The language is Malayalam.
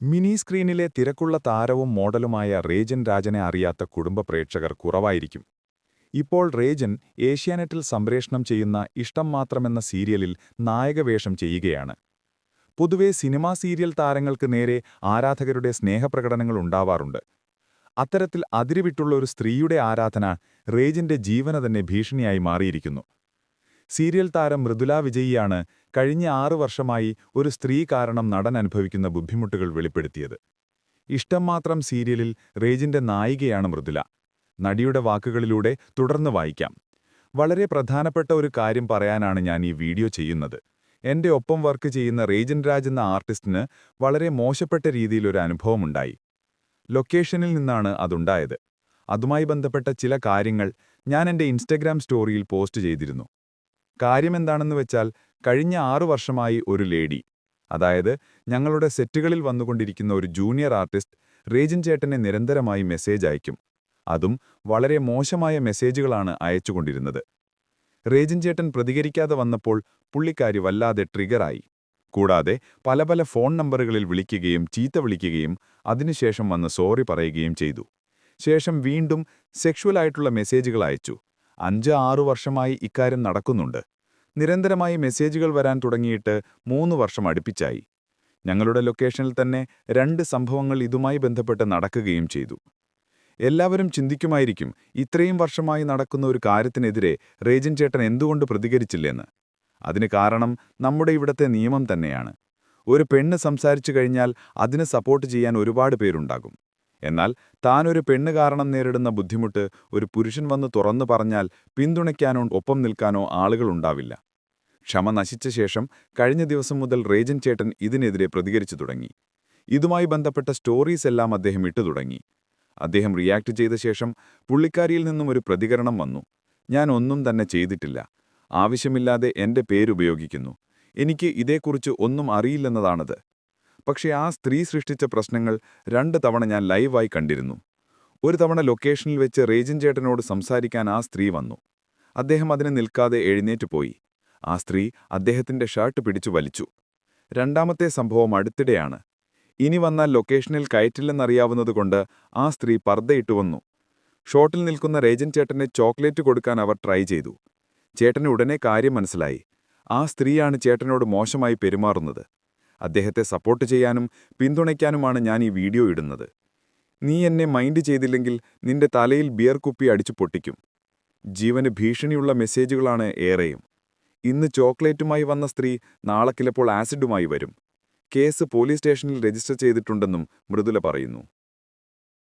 മിനി സ്ക്രീനിലെ തിരക്കുള്ള താരവും മോഡലുമായ റേജൻ രാജനെ അറിയാത്ത കുടുംബ പ്രേക്ഷകർ കുറവായിരിക്കും. ഇപ്പോൾ റേജൻ ഏഷ്യാനെറ്റിൽ സംപ്രേഷണം ചെയ്യുന്ന ഇഷ്ടം മാത്രമെന്ന സീരിയലിൽ നായകവേഷം ചെയ്യുകയാണ്. പൊതുവെ സിനിമാ സീരിയൽ താരങ്ങൾക്ക് നേരെ ആരാധകരുടെ സ്നേഹപ്രകടനങ്ങൾ ഉണ്ടാവാറുണ്ട്. അത്തരത്തിൽ അതിരുവിട്ടുള്ള ഒരു സ്ത്രീയുടെ ആരാധന റേജിന്റെ ജീവന തന്നെ ഭീഷണിയായി മാറിയിരിക്കുന്നു. സീരിയൽ താരം മൃദുല വിജയിയാണ് കഴിഞ്ഞ ആറു വർഷമായി ഒരു സ്ത്രീ കാരണം നടൻ അനുഭവിക്കുന്ന ബുദ്ധിമുട്ടുകൾ വെളിപ്പെടുത്തിയത്. ഇഷ്ടം മാത്രം സീരിയലിൽ റേജിന്റെ നായികയാണ് മൃദുല. നടിയുടെ വാക്കുകളിലൂടെ തുടർന്ന് വായിക്കാം. വളരെ പ്രധാനപ്പെട്ട ഒരു കാര്യം പറയാനാണ് ഞാൻ ഈ വീഡിയോ ചെയ്യുന്നത്. എന്റെ ഒപ്പം വർക്ക് ചെയ്യുന്ന റേജൻ രാജ് എന്ന ആർട്ടിസ്റ്റിന് വളരെ മോശപ്പെട്ട രീതിയിലൊരു അനുഭവമുണ്ടായി ലൊക്കേഷനിൽ നിന്നാണ് അതുണ്ടായത്. അതുമായി ബന്ധപ്പെട്ട ചില കാര്യങ്ങൾ ഞാൻ എന്റെ ഇൻസ്റ്റഗ്രാം സ്റ്റോറിയിൽ പോസ്റ്റ് ചെയ്തിരുന്നു. കാര്യമെന്താണെന്ന് വെച്ചാൽ കഴിഞ്ഞ ആറു വർഷമായി ഒരു ലേഡി. അതായത് ഞങ്ങളുടെ സെറ്റുകളിൽ വന്നുകൊണ്ടിരിക്കുന്ന ഒരു ജൂനിയർ ആർട്ടിസ്റ്റ് റേജിൻ ചേട്ടനെ നിരന്തരമായി മെസ്സേജ് അയക്കും അതും വളരെ മോശമായ മെസ്സേജുകളാണ് അയച്ചുകൊണ്ടിരുന്നത്. റേജിൻ ചേട്ടൻ പ്രതികരിക്കാതെ വന്നപ്പോൾ പുള്ളിക്കാരി വല്ലാതെ ട്രിഗറായി. കൂടാതെ പല പല ഫോൺ നമ്പറുകളിൽ വിളിക്കുകയും ചീത്ത വിളിക്കുകയും അതിനുശേഷം വന്ന് സോറി പറയുകയും ചെയ്തു. ശേഷം വീണ്ടും സെക്ഷുവലായിട്ടുള്ള മെസ്സേജുകൾ അയച്ചു. അഞ്ച് ആറു വർഷമായി ഇക്കാര്യം നടക്കുന്നുണ്ട്. നിരന്തരമായി മെസ്സേജുകൾ വരാൻ തുടങ്ങിയിട്ട് മൂന്ന് വർഷം അടുപ്പിച്ചായി. ഞങ്ങളുടെ ലൊക്കേഷനിൽ തന്നെ രണ്ട് സംഭവങ്ങൾ ഇതുമായി ബന്ധപ്പെട്ട് നടക്കുകയും ചെയ്തു. എല്ലാവരും ചിന്തിക്കുമായിരിക്കും ഇത്രയും വർഷമായി നടക്കുന്ന ഒരു കാര്യത്തിനെതിരെ റേജൻ ചേട്ടൻ എന്തുകൊണ്ട് പ്രതികരിച്ചില്ലെന്ന്. അതിന് കാരണം നമ്മുടെ ഇവിടത്തെ നിയമം തന്നെയാണ്. ഒരു പെണ്ണ് സംസാരിച്ചു കഴിഞ്ഞാൽ അതിന് സപ്പോർട്ട് ചെയ്യാൻ ഒരുപാട് പേരുണ്ടാകും. എന്നാൽ താനൊരു പെണ്ണ് കാരണം നേരിടുന്ന ബുദ്ധിമുട്ട് ഒരു പുരുഷൻ വന്ന് തുറന്നു പറഞ്ഞാൽ പിന്തുണയ്ക്കാനോ ഒപ്പം നിൽക്കാനോ ആളുകളുണ്ടാവില്ല ക്ഷമ നശിച്ച ശേഷം കഴിഞ്ഞ ദിവസം മുതൽ റേജൻ ചേട്ടൻ ഇതിനെതിരെ പ്രതികരിച്ചു തുടങ്ങി. ഇതുമായി ബന്ധപ്പെട്ട സ്റ്റോറീസ് എല്ലാം അദ്ദേഹം ഇട്ടു തുടങ്ങി. അദ്ദേഹം റിയാക്ട് ചെയ്ത ശേഷം പുള്ളിക്കാരിയിൽ നിന്നും ഒരു പ്രതികരണം വന്നു. ഞാൻ ഒന്നും തന്നെ ചെയ്തിട്ടില്ല. ആവശ്യമില്ലാതെ എന്റെ പേരുപയോഗിക്കുന്നു എനിക്ക് ഇതേക്കുറിച്ച് ഒന്നും അറിയില്ലെന്നതാണത്. പക്ഷേ ആ സ്ത്രീ സൃഷ്ടിച്ച പ്രശ്നങ്ങൾ രണ്ട് തവണ ഞാൻ ലൈവായി കണ്ടിരുന്നു. ഒരു തവണ ലൊക്കേഷനിൽ വെച്ച് റേജിൻ ചേട്ടനോട് സംസാരിക്കാൻ ആ സ്ത്രീ വന്നു. അദ്ദേഹം അതിനെ നിൽക്കാതെ എഴുന്നേറ്റ് പോയി. ആ സ്ത്രീ അദ്ദേഹത്തിന്റെ ഷർട്ട് പിടിച്ചു വലിച്ചു. രണ്ടാമത്തെ സംഭവം അടുത്തിടെയാണ്. ഇനി വന്നാൽ ലൊക്കേഷനിൽ കയറ്റില്ലെന്നറിയാവുന്നതുകൊണ്ട് ആ സ്ത്രീ പർദ്ദയിട്ടു വന്നു. ഷോട്ടിൽ നിൽക്കുന്ന രേജൻ ചേട്ടനെ ചോക്ലേറ്റ് കൊടുക്കാൻ അവർ ട്രൈ ചെയ്തു. ചേട്ടന് ഉടനെ കാര്യം മനസ്സിലായി. ആ സ്ത്രീയാണ് ചേട്ടനോട് മോശമായി പെരുമാറുന്നത്. അദ്ദേഹത്തെ സപ്പോർട്ട് ചെയ്യാനും പിന്തുണയ്ക്കാനുമാണ് ഞാൻ ഈ വീഡിയോ ഇടുന്നത്. നീ എന്നെ മൈൻഡ് ചെയ്തില്ലെങ്കിൽ നിന്റെ തലയിൽ ബിയർ കുപ്പി അടിച്ചു പൊട്ടിക്കും. ജീവന് ഭീഷണിയുള്ള മെസ്സേജുകളാണ് ഏറെയും. ഇന്ന് ചോക്ലേറ്റുമായി വന്ന സ്ത്രീ നാളെ ചിലപ്പോൾ ആസിഡുമായി വരും. കേസ് പോലീസ് സ്റ്റേഷനിൽ രജിസ്റ്റർ ചെയ്തിട്ടുണ്ടെന്നും മൃദുല പറയുന്നു.